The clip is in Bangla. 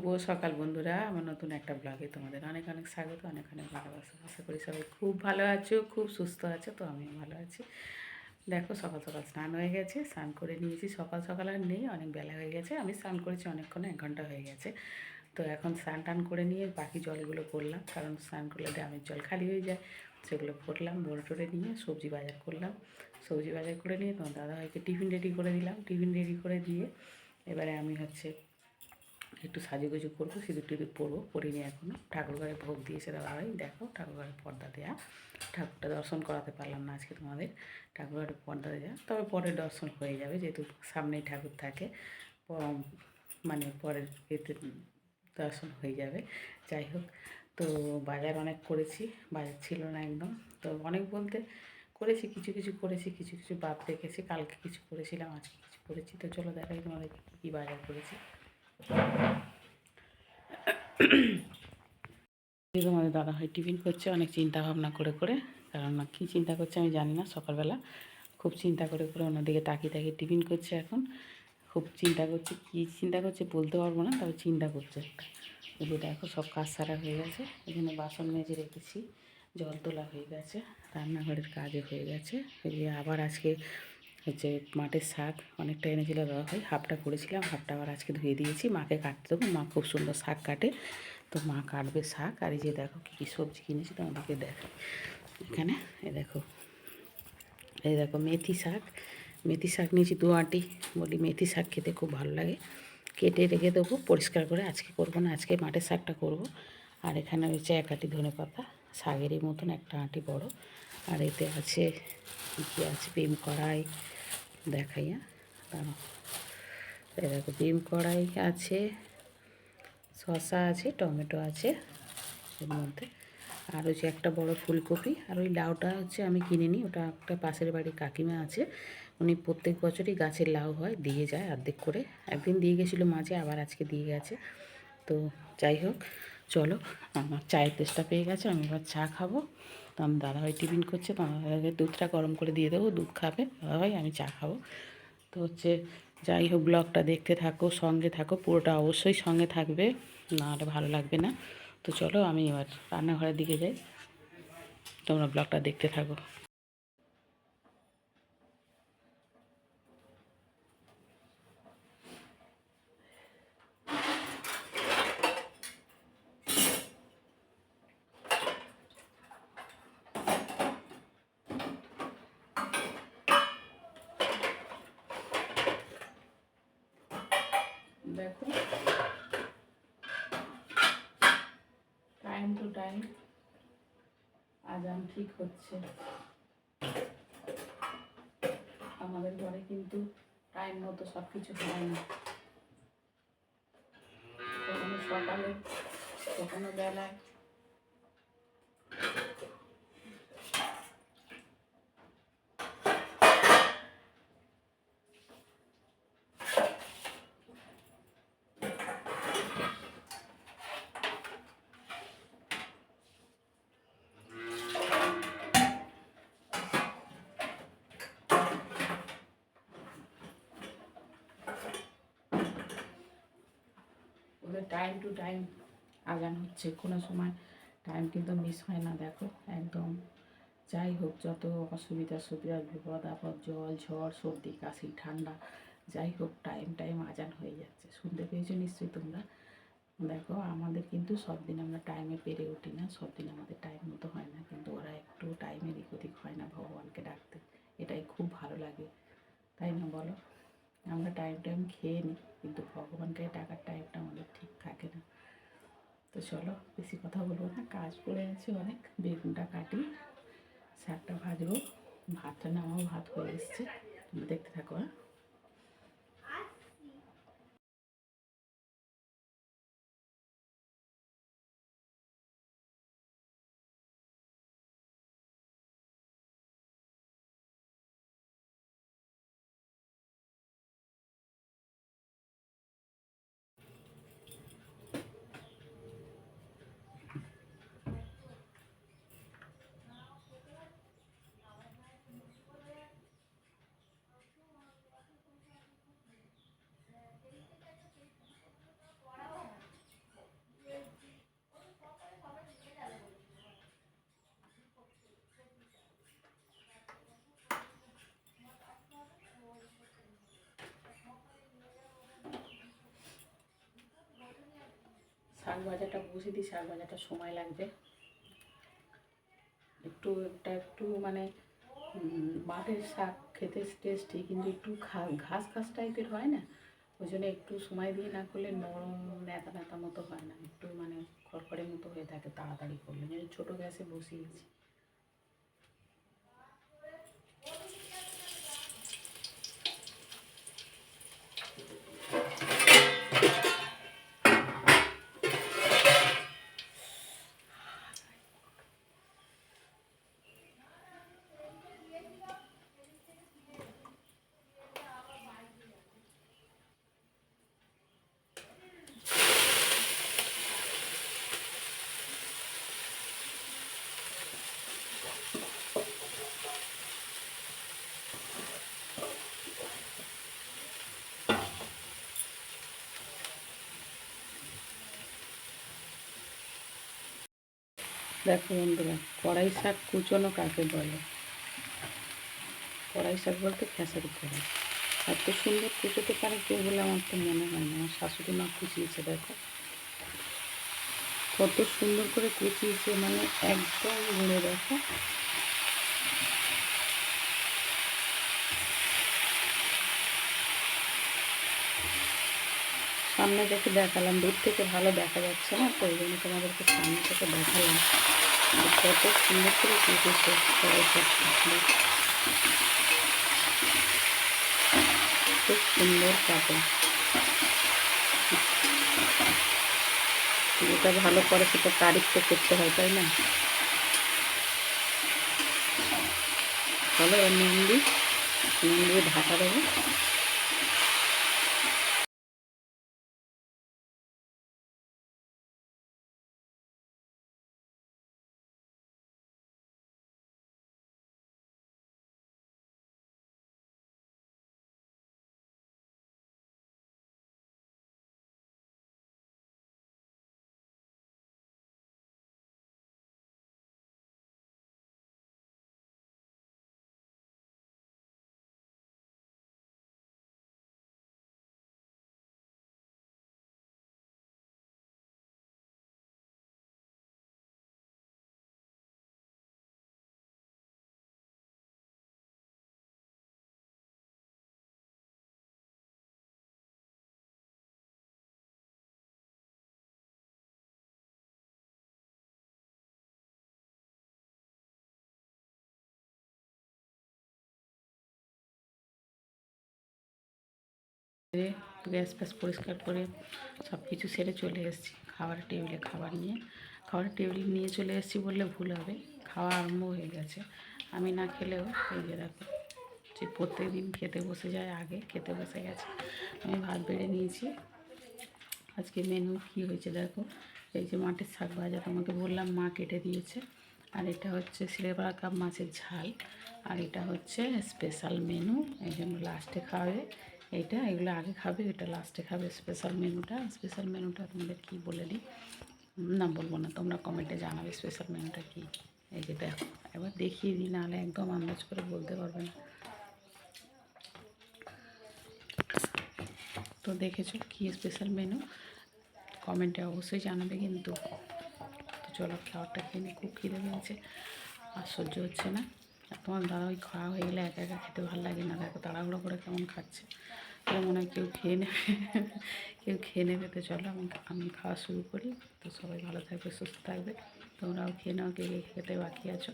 শুভ সকাল বন্ধুরা। আমার নতুন একটা ব্লগে তোমাদের অনেক অনেক স্বাগত, অনেক অনেক ভালোবাসা। আশা করি সবাই খুব ভালো আছো, খুব সুস্থ আছো, তো আমিও ভালো আছি। দেখো, সকাল সকাল স্নান হয়ে গেছে, স্নান করে নিয়েছি। সকাল সকাল আর নেই, অনেক বেলা হয়ে গেছে। আমি স্নান করেছি অনেকক্ষণ, এক ঘণ্টা হয়ে গেছে। তো এখন স্নান টান করে নিয়ে বাকি জলগুলো করলাম, কারণ স্নান করলে ড্রামের জল খালি হয়ে যায়। সেগুলো ভরলাম ভরে টরে নিয়ে সবজি বাজার করলাম। সবজি বাজার করে নিয়ে তোমার দাদা দাদাভাইকে টিফিন রেডি করে দিলাম। টিফিন রেডি করে দিয়ে এবারে আমি হচ্ছে একটু সাজুগুজু করব, সিঁদুর টিঁদুর পরবো পরিনি এখনও ঠাকুরঘরে ভোগ দিয়েছে দাদা ভাই দেখো ঠাকুরঘরে পর্দা দেওয়া ঠাকুরটা দর্শন করাতে পারলাম না আজকে তোমাদের। ঠাকুরঘরে পর্দা দেওয়া তবে পরে দর্শন হয়ে যাবে, যেহেতু সামনেই ঠাকুর থাকে মানে পরের এতে দর্শন হয়ে যাবে। যাই হোক, তো বাজার অনেক করেছি, বাজার ছিল না একদম। তো অনেক বলতে করেছি, কিছু কিছু করেছি, কিছু কিছু বাদ রেখেছি, কালকে কিছু করেছিলাম, আজকে কিছু করেছি। তো চলো দেখাই তোমাদের কী বাজার করেছি। এই তোমাদের দাদা হয় টিফিন করছে, অনেক চিন্তা ভাবনা করে করে। কারণ না কী চিন্তা করছে আমি জানি না, সকালবেলা খুব চিন্তা করে করে অন্যদিকে তাকিয়ে তাকিয়ে টিফিন করছে এখন। খুব চিন্তা করছে, কী চিন্তা করছে বলতে পারব না তবে চিন্তা করছে। যে দেখো সব কাজ সারা হয়ে গেছে, এখানে বাসন মেজে রেখেছি, জল তোলা হয়ে গেছে, রান্নাঘরের কাজও হয়ে গেছে। এই আবার আজকে হচ্ছে মাঠের শাক অনেকটা এনেছিল দাদা হয় হাফটা করেছিলাম, হাফটা আবার আজকে ধুয়ে দিয়েছি। মাকে কাটতে দেবো, মা খুব সুন্দর শাক কাটে। তো মা কাটবে শাক, আর এই যে দেখো কী কী সবজি কিনেছি তোমাদেরকে দেখো এখানে এ দেখো, এই দেখো মেথি শাক। মেথি শাক নিয়েছি দু আটি, বলি মেথি শাক খেতে খুব ভালো লাগে। কেটে রেখে দেবো, পরিষ্কার করে আজকে করব না, আজকে মাঠের শাকটা করব। আর এখানে রয়েছে এক আটি ধনে পাতা, শাকেরই মতন একটা আটি বড়। আর এতে আছে কী আছে বিম কড়াই দেখাই দাঁড়াও। এই দেখো বিম কড়াই আছে, শসা আছে, টমেটো আছে এর মধ্যে। আর যে একটা বড় ফুলকপি, আর ওই লাউটা হচ্ছে আমি কিনে নিই ওটা একটা পাশের বাড়ি কাকিমা আছে। উনি প্রত্যেক বছরই গাছের লাউ হয়, দিয়ে যায় অর্ধেক করে। একদিন দিয়ে গেছিল মাঝে, আবার আজকে দিয়ে গেছে। তো যাই হোক চলো, আমার চায়ের তেষ্টা পেয়ে গেছে, আমি এবার চা খাব। তো আমি দাদাভাই টিফিন করছে, তো আমার দুধটা গরম করে দিয়ে দেবো, দুধ খাবে। দাদাভাই, আমি চা খাব। তো হচ্ছে, যাই হোক, ব্লগটা দেখতে থাকো, সঙ্গে থাকো, পুরোটা অবশ্যই সঙ্গে থাকবে, না হলে ভালো লাগবে না। তো চলো, আমি এবার রান্নাঘরের দিকে যাই। তোমরা ব্লগটা দেখতে থাকো। দেখো। টাইম টু টাইম আজান ঠিক হচ্ছে। আমাদের ঘরে কিন্তু টাইম মতো সব কিছু হয় না। কখনো সকালে, কখনো বেলায় টাইম টু টাইম আগান হচ্ছে। কোনো সময় টাইম কিন্তু মিস হয় না, দেখো। একদম। যাই হোক, যত অসুবিধা সুবিধা, বিপদ, আপদ, জল, ঝড়, সর্দি, কাশি, ঠান্ডা, যাই হোক টাইম টাইম আজান হয়ে যাচ্ছে। শুনতে পেয়েছ নিশ্চয়ই তোমরা? দেখো, আমাদের কিন্তু সব দিন আমরা টাইমে পেরে উঠি না। সব দিন আমাদের টাইম মতো হয় না। কিন্তু ওরা একটু টাইমের এদিক হয় না ভগবানকে ডাকতে। এটাই খুব ভালো লাগে। তাই না বলো? আমরা টাইম টাইম খেয়ে নিই কিন্তু ভগবানকে টাকার টাইমটা আমাদের ঠিক থাকে না। তো চলো, বেশি কথা বলব না, কাজ করে আছে অনেক, বেগুনটা কাটি, শাকটা ভাজবো, ভাতটা না, আমার ভাত হয়ে এসছে দেখতে থাকো হ্যাঁ? শাক ভাজাটা বসে দিই শাক ভাজাটা সময় লাগবে। একটু, একটা একটু মানে মাঠের শাক খেতে টেস্টি কিন্তু একটু ঘাস ঘাস টাইপের হয় না? ওই জন্য একটু সময় দিয়ে না করলে নরম নেতা নেতা মতো হয় না। একটু মানে খড়খড়ের মতো হয়ে থাকে, তাড়াতাড়ি করলে। আমি ছোটো গ্যাসে বসিয়েছি। দেখো বন্ধুরা, কড়াই শাক কুচনো কাকে বলে? কড়াই শাক বলতে খেসারি করে এত সুন্দর কুচোতে পারে কেউ বলে আমার তো মনে হয় না, আমার শাশুড়ি মা কুচিয়েছে, দেখো। কত সুন্দর করে কুচিয়েছে মানে একদম ঘুরে দেখো। সামনে থেকে দেখালাম, দূর থেকে ভালো দেখা যাচ্ছে না, তো ওই জন্য তোমাদেরকে সামনে থেকে দেখালাম। কত সুন্দর করে শাকটা খুব সুন্দর কাটে যেটা ভালো করে সেটা তারিখ তো করতে হয়, তাই না? চলো এবার নুন ঢাকা দেবো। গ্যাস ফ্যাস পরিষ্কার করে সব কিছু সেরে চলে এসেছি। খাবার টেবিলে খাবার নিয়ে খাবার টেবিলে নিয়ে চলে এসেছি বললে ভুল হবে। খাওয়া আরম্ভ হয়ে গেছে। আমি না খেলেও, এই যে দেখো যে প্রত্যেক দিন খেতে বসে যায়, আগে খেতে বসে গেছে। আমি ভাত বেড়ে নিয়েছি। আজকে মেনু কী হয়েছে দেখো? এই যে মাটির শাক ভাজা, তোমাকে বললাম মা কেটে দিয়েছে। আর এটা হচ্ছে সিলেবারা কাপ মাছের ঝাল। আর এটা হচ্ছে স্পেশাল মেনু এই জন্য লাস্টে খাবে এইটা, এগুলো আগে খাবে, এটা লাস্টে খাবে স্পেশাল মেনুটা। স্পেশাল মেনুটা তোমাদের কী বলে দিই? না, বলব না, তোমরা কমেন্টে জানাবে স্পেশাল মেনুটা কী। এই যে দেখো, এবার দেখিয়ে দিই, নাহলে একদম আন্দাজ করে বলতে পারবে না। তো দেখেছ কী স্পেশাল মেনু কমেন্টে অবশ্যই জানাবে কিন্তু। তো চলো খাবারটা নিই খুব খিদে পেয়েছে। আর সহ্য হচ্ছে না। আর তোমার দাদা ওই খাওয়া হয়ে গেলে একা একা খেতে ভালো লাগে না। দেখো তাড়াহুড়ো করে কেমন খাচ্ছে। তাহলে মনে হয় কেউ খেয়ে নেবে। কেউ খেয়ে নেবে। তো চলো আমি আমি খাওয়া শুরু করি। তো সবাই ভালো থাকবে, সুস্থ থাকবে। তোমরাও খেয়ে নাও কে খেতে বাকি আছো।